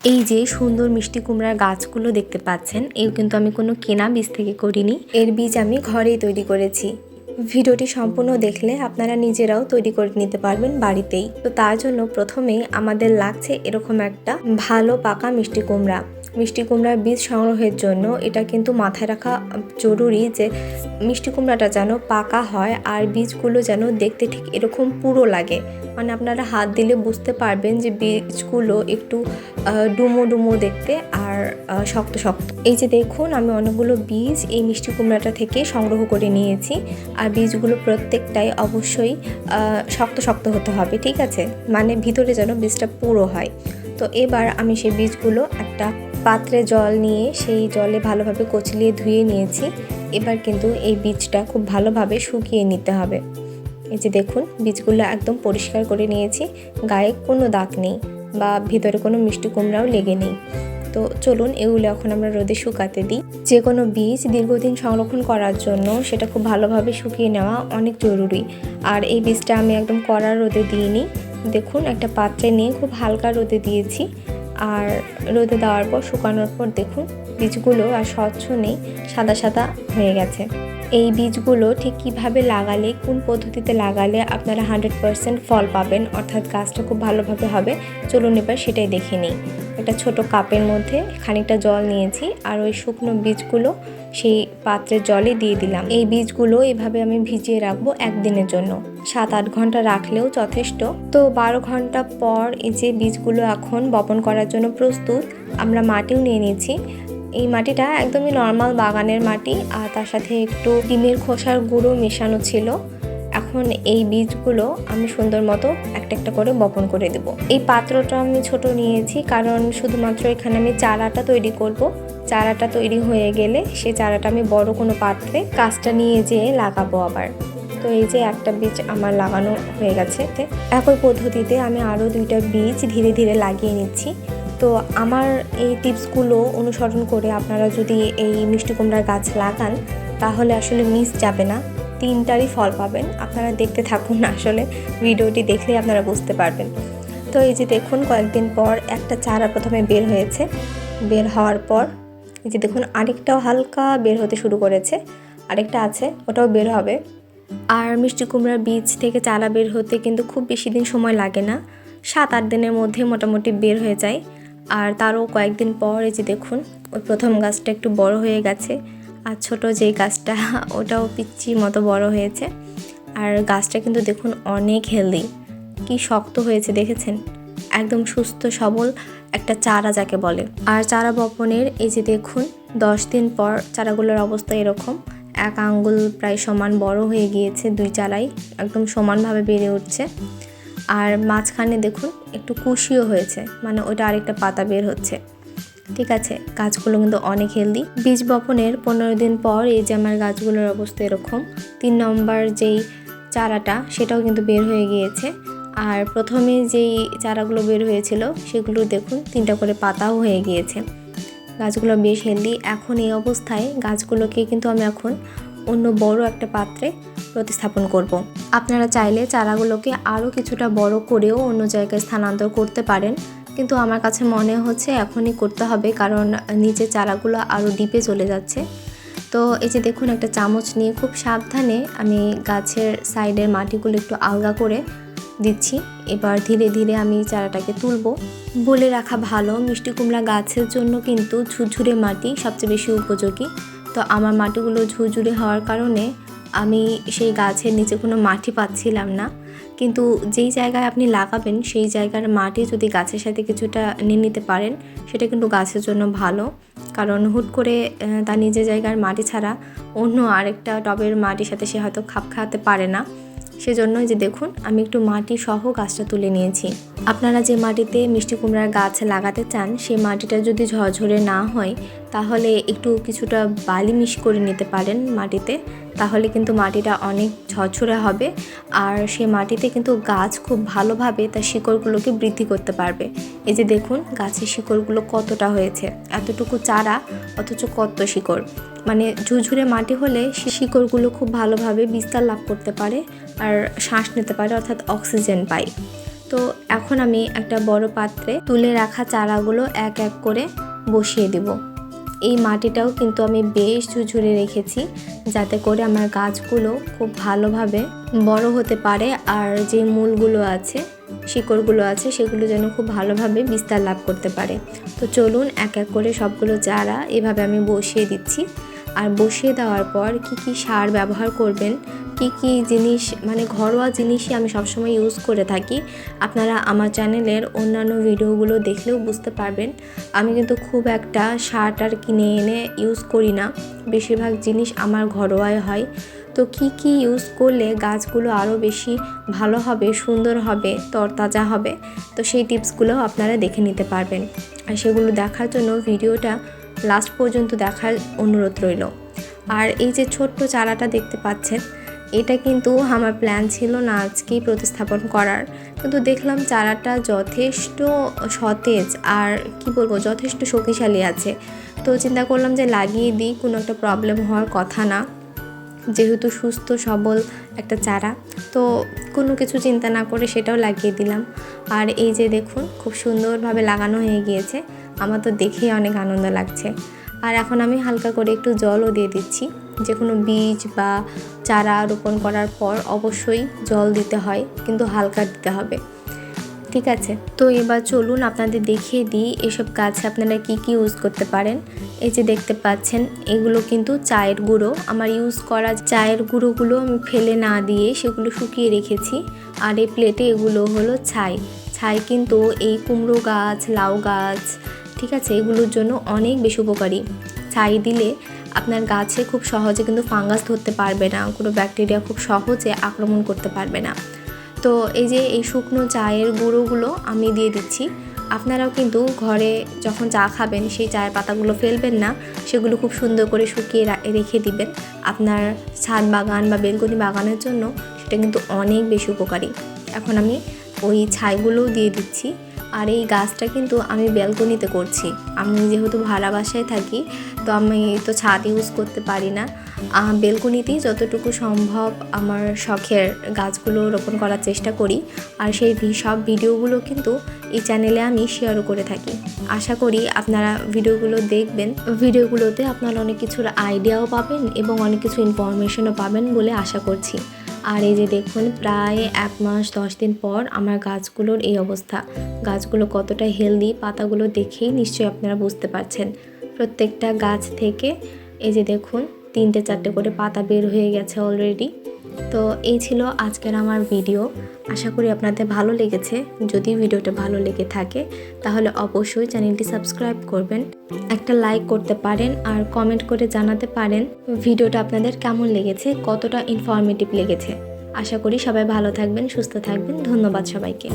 এই যে সুন্দর মিষ্টি কুমড়ার গাছগুলো দেখতে পাচ্ছেন, এও কিন্তু আমি কোনো কেনা বীজ থেকে করিনি। এর বীজ আমি ঘরেই তৈরি করেছি। ভিডিওটি সম্পূর্ণ দেখলে আপনারা নিজেরাও তৈরি করে নিতে পারবেন বাড়িতেই। তো তার জন্য প্রথমেই আমাদের লাগছে এরকম একটা ভালো পাকা মিষ্টি কুমড়া। মিষ্টি কুমড়ার বীজ সংগ্রহের জন্য এটা কিন্তু মাথায় রাখা জরুরি যে মিষ্টি কুমড়াটা যেন পাকা হয় আর বীজগুলো যেন দেখতে ঠিক এরকম পুরো লাগে। মানে আপনারা হাত দিলে বুঝতে পারবেন যে বীজগুলো একটু ডুমো ডুমো দেখতে আর শক্ত শক্ত। এই যে দেখুন, আমি অনেকগুলো বীজ এই মিষ্টি কুমড়াটা থেকে সংগ্রহ করে নিয়েছি আর বীজগুলো প্রত্যেকটাই অবশ্যই শক্ত শক্ত হতে হবে, ঠিক আছে? মানে ভিতরে যেন বীজটা পুরো হয়। তো এবার আমি সেই বীজগুলো একটা পাত্রে জল নিয়ে সেই জলে ভালোভাবে কচলিয়ে ধুয়ে নিয়েছি। এবার কিন্তু এই বীজটা খুব ভালোভাবে শুকিয়ে নিতে হবে। এই যে দেখুন, বীজগুলো একদম পরিষ্কার করে নিয়েছি। গায়ে কোনো দাগ নেই বা ভিতরে কোনো মিষ্টি কুমড়াও লেগে নেই। তো চলুন এগুলো এখন আমরা রোদে শুকাতে দিই। যে কোনো বীজ দীর্ঘদিন সংরক্ষণ করার জন্য সেটা খুব ভালোভাবে শুকিয়ে নেওয়া অনেক জরুরি। আর এই বীজটা আমি একদম কড়া রোদে দিইনি। দেখুন, একটা পাত্রে নিয়ে খুব হালকা রোদে দিয়েছি। আর রোদে দেওয়ার পর, শুকানোর পর দেখুন, বীজগুলো আর স্বচ্ছ নেই, সাদা সাদা হয়ে গেছে। এই বীজগুলো ঠিক কীভাবে লাগালে, কোন পদ্ধতিতে লাগালে আপনারা হান্ড্রেড পারসেন্ট ফল পাবেন, অর্থাৎ গাছটা খুব ভালোভাবে হবে, চলুন এবার সেটাই দেখে নিই। একটা ছোট কাপের মধ্যে খানিকটা জল নিয়েছি আর ওই শুকনো বীজগুলো সেই পাত্রের জলে দিয়ে দিলাম। এই বীজগুলো এভাবে আমি ভিজিয়ে রাখব একদিনের জন্য। সাত আট ঘণ্টা রাখলেও যথেষ্ট। তো বারো ঘণ্টা পর এই যে বীজগুলো এখন বপন করার জন্য প্রস্তুত, আমরা মাটিও নিয়ে নিয়েছি। এই মাটিটা একদমই নর্মাল বাগানের মাটি আর তার সাথে একটু ডিমের খোসার গুঁড়ো মেশানো ছিল। এখন এই বীজগুলো আমি সুন্দর মতো একটা একটা করে বপন করে দেব। এই পাত্রটা আমি ছোট নিয়েছি কারণ শুধুমাত্র এখানে আমি চারাটা তৈরি করব। চারাটা তৈরি হয়ে গেলে সেই চারাটা আমি বড় কোনো পাত্রে গাছটা নিয়ে যেয়ে লাগাবো আবার। তো এই যে একটা বীজ আমার লাগানো হয়ে গেছে। একই পদ্ধতিতে আমি আরও দুইটা বীজ ধীরে ধীরে লাগিয়ে নিচ্ছি। তো আমার এই টিপসগুলো অনুসরণ করে আপনারা যদি এই মিষ্টি কুমড়ার গাছ লাগান, তাহলে আসলে মিস যাবে না। তিনটারই ফল পাবেন। আপনারা দেখতে থাকুন আসলে, ভিডিওটি দেখলেই আপনারা বুঝতে পারবেন। তো এই যে দেখুন, কয়েকদিন পর একটা চারা প্রথমে বের হয়েছে। বের হওয়ার পর এই যে দেখুন, আরেকটাও হালকা বের হতে শুরু করেছে। আরেকটা আছে, ওটাও বের হবে। আর মিষ্টি কুমড়ার বীজ থেকে চারা বের হতে কিন্তু খুব বেশি দিন সময় লাগে না। সাত আট দিনের মধ্যে মোটামুটি বের হয়ে যায়। আর তারও কয়েকদিন পর এই যে দেখুন, ওই প্রথম গাছটা একটু বড় হয়ে গেছে। আর ছোট যেই গাছটা, ওটাও পিচ্চির মতো বড় হয়েছে। আর গাছটা কিন্তু দেখুন অনেক হেলদি কি শক্ত হয়েছে দেখেছেন? একদম সুস্থ, সবল একটা চারা যাকে বলে। আর চারা বপনের এই যে দেখুন, দশ দিন পর চারাগুলোর অবস্থা এরকম। এক আঙ্গুল প্রায় সমান বড় হয়ে গিয়েছে দুই চারাই, একদম সমানভাবে বেড়ে উঠছে। আর মাঝখানে দেখুন একটু কুশিও হয়েছে মানে ওইটা আরেকটা পাতা বের হচ্ছে। ঠিক আছে, গাছগুলো কিন্তু অনেক হেলদি বীজ বপনের পনেরো দিন পর এই যে আমার গাছগুলোর অবস্থা এরকম, তিন নম্বর যেই চারাটা সেটাও কিন্তু বের হয়ে গিয়েছে। আর প্রথমে যেই চারাগুলো বের হয়েছিল সেগুলো দেখুন, তিনটা করে পাতাও হয়ে গিয়েছে। গাছগুলো বেশ হেলদি এখন এই অবস্থায় গাছগুলোকে কিন্তু আমি এখন অন্য বড় একটা পাত্রে প্রতিস্থাপন করব। আপনারা চাইলে চারাগুলোকে আরও কিছুটা বড় করেও অন্য জায়গায় স্থানান্তর করতে পারেন। কিন্তু আমার কাছে মনে হচ্ছে এখনই করতে হবে, কারণ নিচে চারাগুলো আরও ডিপে চলে যাচ্ছে। তো এই যে দেখুন, একটা চামচ নিয়ে খুব সাবধানে আমি গাছের সাইডের মাটিগুলো একটু আলগা করে দিচ্ছি। এবার ধীরে ধীরে আমি চারাটাকে তুলবো। বলে রাখা ভালো, মিষ্টি কুমড়া গাছের জন্য কিন্তু ঝুরঝুরে মাটি সবচেয়ে বেশি উপযোগী। তো আমার মাটিগুলো ঝুরঝুরে হওয়ার কারণে আমি সেই গাছের নিচে কোনো মাটি পাচ্ছিলাম না। কিন্তু যেই জায়গায় আপনি লাগাবেন, সেই জায়গার মাটি যদি গাছের সাথে কিছুটা নিয়ে নিতে পারেন, সেটা কিন্তু গাছের জন্য ভালো। কারণ হুট করে তার নিজের জায়গার মাটি ছাড়া অন্য আরেকটা টবের মাটির সাথে সে হয়তো খাপ খাওয়াতে পারে না। সেজন্যই যে দেখুন, আমি একটু মাটি সহ গাছটা তুলে নিয়েছি। আপনারা যে মাটিতে মিষ্টি কুমড়ার গাছ লাগাতে চান সেই মাটিটা যদি ঝরঝরে না হয়, তাহলে একটু কিছুটা বালি মিশ করে নিতে পারেন মাটিতে, তাহলে কিন্তু মাটিটা অনেক ঝরঝরে হবে। আর সেই মাটিতে কিন্তু গাছ খুব ভালোভাবে তার শিকড়গুলোকে বৃদ্ধি করতে পারবে। এই যে দেখুন, গাছের শিকড়গুলো কতটা হয়েছে। এতটুকু চারা, অথচ কত শিকড়। মানে ঝুরঝুরে মাটি হলে শিকড়গুলো খুব ভালোভাবে বিস্তার লাভ করতে পারে, আর শ্বাস নিতে পারে, অর্থাৎ অক্সিজেন পায়। তো এখন আমি একটা বড় পাত্রে তুলে রাখা চারাগুলো এক এক করে বসিয়ে দেব। এই মাটিটাও কিন্তু আমি বেশ ঝুরঝুরে রেখেছি যাতে করে আমার গাছগুলো খুব ভালোভাবে বড় হতে পারে আর যে মূলগুলো আছে, শিকড়গুলো আছে, সেগুলো যেন খুব ভালোভাবে বিস্তার লাভ করতে পারে। তো চলুন এক এক করে সবগুলো চারা এভাবে আমি বসিয়ে দিচ্ছি। আর বসিয়ে দেওয়ার পর কি কি সার ব্যবহার করবেন কি কি জিনিস মানে ঘরোয়া জিনিসই আমি সবসময় ইউজ করে থাকি। আপনারা আমার চ্যানেলের অন্যান্য ভিডিওগুলো দেখলেও বুঝতে পারবেন। আমি কিন্তু খুব একটা সার টার কিনে এনে ইউজ করি না। বেশিরভাগ জিনিস আমার ঘরোয়াই হয়। তো কি কি ইউজ করলে গাছগুলো আরও বেশি ভালো হবে, সুন্দর হবে, তরতাজা হবে? তো সেই টিপসগুলো আপনারা দেখে নিতে পারবেন। আর সেগুলো দেখার জন্য ভিডিওটা লাস্ট পর্যন্ত দেখার অনুরোধ রইল। আর এই যে ছোট্ট চারাটা দেখতে পাচ্ছেন এটা কিন্তু আমার প্ল্যান ছিল না আজকেই প্রতিস্থাপন করার। কিন্তু দেখলাম চারাটা যথেষ্ট সতেজ আর কি বলব, যথেষ্ট শক্তিশালী আছে। তো চিন্তা করলাম যে লাগিয়ে দিই, কোনো একটা প্রবলেম হওয়ার কথা না। যেহেতু সুস্থ, সবল একটা চারা, তো কোনো কিছু চিন্তা না করে সেটাও লাগিয়ে দিলাম। আর এই যে দেখুন, খুব সুন্দরভাবে লাগানো হয়ে গিয়েছে। আমার তো দেখেই অনেক আনন্দ লাগছে। আর এখন আমি হালকা করে একটু জলও দিয়ে দিচ্ছি। যে কোনো বীজ বা চারা রোপণ করার পর অবশ্যই জল দিতে হয়, কিন্তু হালকা দিতে হবে। ঠিক আছে? তো এবার চলুন আপনাদের দেখিয়ে দিই এসব গাছে আপনারা কি কি ইউজ করতে পারেন। এই যে দেখতে পাচ্ছেন, এগুলো কিন্তু চায়ের গুঁড়ো। আমার ইউজ করা চায়ের গুঁড়োগুলো আমি ফেলে না দিয়ে সেগুলো শুকিয়ে রেখেছি। আর এই প্লেটে এগুলো হলো ছাই। ছাই কিন্তু এই কুমড়ো গাছ, লাউ গাছ, ঠিক আছে, এগুলোর জন্য অনেক বেশি উপকারী। ছাই দিলে আপনার গাছে খুব সহজে কিন্তু ফাঙ্গাস ধরতে পারবে না, কোনো ব্যাকটেরিয়া খুব সহজে আক্রমণ করতে পারবে না। তো এই যে এই শুকনো চায়ের গুঁড়োগুলো আমি দিয়ে দিচ্ছি, আপনারাও কিন্তু ঘরে যখন চা খাবেন সেই চায়ের পাতাগুলো ফেলবেন না, সেগুলো খুব সুন্দর করে শুকিয়ে রেখে দিবেন। আপনার ছাদ বাগান বা বেলকনি বাগানের জন্য সেটা কিন্তু অনেক বেশি উপকারী। এখন আমি ওই ছাইগুলোও দিয়ে দিচ্ছি। আর এই গাছটা কিন্তু আমি ব্যালকনিতে করছি। আমি যেহেতু ভাড়া বাসায় থাকি, তো আমি তো ছাদ ইউজ করতে পারি না। বেলকনিতেই যতটুকু সম্ভব আমার শখের গাছগুলো রোপণ করার চেষ্টা করি। আর সেই সব ভিডিওগুলো কিন্তু এই চ্যানেলে আমি শেয়ারও করে থাকি। আশা করি আপনারা ভিডিওগুলো দেখবেন। ভিডিওগুলোতে আপনারা অনেক কিছুর আইডিয়াও পাবেন এবং অনেক কিছু ইনফরমেশনও পাবেন বলে আশা করছি। আর এই যে দেখুন, প্রায় এক মাস, দশ দিন পর আমার গাছগুলোর এই অবস্থা। গাছগুলো কতটা হেলদি পাতাগুলো দেখেই নিশ্চয়ই আপনারা বুঝতে পারছেন। প্রত্যেকটা গাছ থেকে এই যে দেখুন, তিনটে চারটে করে পাতা বের হয়ে গেছে অলরেডি তো এই ছিল আজকের আমার ভিডিও। আশা করি আপনাদের ভালো লেগেছে। যদি ভিডিওটা ভালো লেগে থাকে, তাহলে অবশ্যই চ্যানেলটি সাবস্ক্রাইব করবেন। একটা লাইক করতে পারেন আর কমেন্ট করে জানাতে পারেন ভিডিওটা আপনাদের কেমন লেগেছে, কতটা ইনফরমেটিভ লেগেছে। আশা করি সবাই ভালো থাকবেন, সুস্থ থাকবেন। ধন্যবাদ সবাইকে।